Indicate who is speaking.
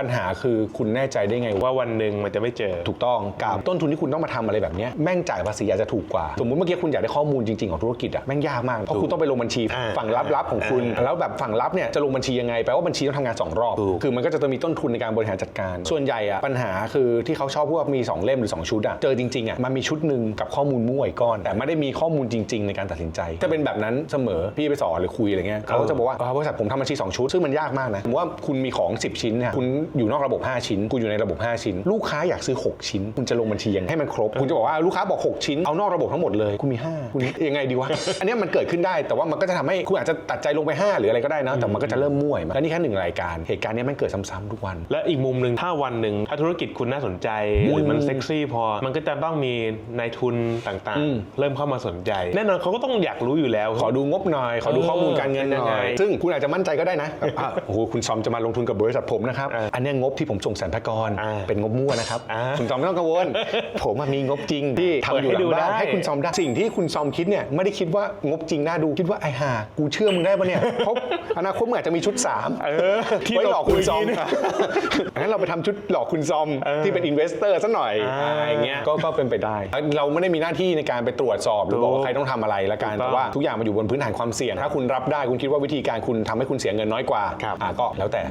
Speaker 1: ปัญหาคือคุณแน่ใจได้ไงว่า
Speaker 2: ว่าวันหนึ่งมันจะไม่เจอ
Speaker 1: ถูกต้องกับต้นทุนที่คุณต้องมาทำอะไรแบบเนี้ยแม่งจ่ายภาษีอาจจะถูกกว่า สมมุติเมื่อกี้คุณอยากได้ข้อมูลจริงๆของธุรกิจอะแม่งยากมาก เพราะคุณต้องไปลงบัญชี
Speaker 2: อ่า
Speaker 1: ฝั่งลับๆของคุณ แล้วแบบฝั่งลับเนี่ยจะลงบัญชียังไงแปลว่าบัญชีต้องทำงานสองรอบ
Speaker 2: ถูก
Speaker 1: คือมันก็จะต้องมีต้นทุนในการบริหารจัดการ ส่วนใหญ่อะปัญหาคือที่เขาชอบพวกมีสองเล่มหรือสองชุดอะเจอจริงๆอะมันมีชุดหนึ่งกับข้อมูลมั่วอีกก้อน แต่ไม่ได้มีข้อมูลจริง ๆ ในการตัดสินใจถ้าเป็นแบบนั้นเสมอพี่ไปสอนหรือคุยอะไรเงี้ยเขาก็จะบอกว่าอ่าบริษัทผมทำบัญชีสองชุดซึ่งมันยากมากนะผมว่าคุณมีของ 10 ชิ้นเนี่ยคุณอยู่นอกระบบ 5 ชิ้น คุณอยู่ในระบบ 5 ชิ้น ลูกค้าอยากซื้อ 6 ชิ้น คุณจะลงบัญชียังไงให้มันครบ คุณจะบอกว่าลูกค้าบอก 6 ชิ้น เอานอกระบบทั้งหมดเลย คุณมี 5 คุณยังไงดีวะ อันเนี้ยมันเกิดขึ้นได้ แต่ว่ามันก็จะทำให้คุณอาจจะตัดใจลงไป 5 หรืออะไรก็ได้นะ แต่มันก็จะเริ่มมั่วและนี่แค่หนึ่งรายการ เหตุการณ์เนี้ยมันเกิดซ้ำๆทุกวัน
Speaker 2: และอีกมุมหนึ่งถ้าวันหนึ่งถ้าธุรกิจคุณน่าสนใจหรือมันเซ็กซี่พอ มันก็จะต้องมีนายทุนต่าง
Speaker 1: อืม
Speaker 2: ๆเริ่มเข้ามาสนใจ แน่นอนเขาก็ต้องอยากรู้อยู่แล้ว
Speaker 1: ขอดูงบหน่อย ขอดูข้อมูลการเงินห
Speaker 2: เป็นยัง
Speaker 1: น่
Speaker 2: ไง
Speaker 1: อยซึ่งคุณอาจจะมั่นใจก็ได้นะแบบอะโอ้โหคุณซอมจะมาลงทุนกับบริษัทผมนะครับ
Speaker 2: อ่า
Speaker 1: อันเนี้ยงบที่ผมส่งสรรพากร
Speaker 2: อ่า
Speaker 1: เป็นงบมั่วนะครับ
Speaker 2: อ่า
Speaker 1: คุณซอมไม่ต้องกังวล ผมอะมีงบจริงที่ทำอยู่หลังบ้าน
Speaker 2: เปิดให้ดูได้
Speaker 1: ให้คุณซอมได้สิ่งที่คุณซอมคิดเนี่ยไม่ได้คิดว่างบจริงน่าดูคิดว่าไอ้ห่ากูเชื่อมึงได้ปะเนี่ยเพราะอนาคตมึงอาจจะมีชุด3าม
Speaker 2: เออที่
Speaker 1: ไว้หลอกคุณซอม
Speaker 2: เราคุยนี่
Speaker 1: งั้นเราไปทำชุดหลอกคุณซอมที่เป็นอินเวสเตอร์ซะหน่อย
Speaker 2: อ่า
Speaker 1: อะไรอย่างเงี้ยก็ก็เป็นไปได้ เราไม่ได้มีหน้าที่ในการไปตรวจสอบหรือบอกว่าใครต้องทำอะไรละกัน
Speaker 2: ถูกต้อง
Speaker 1: แต่ว่าทุกอย่างมันอยู่บนพื้นฐานความเสี่ยง ถ้าคุณรับได้คุณคิดว่าวิธีการคุณทำให้คุณเสียเงินน้อยกว่า
Speaker 2: ครับ
Speaker 1: อ่าก็แล้วแต่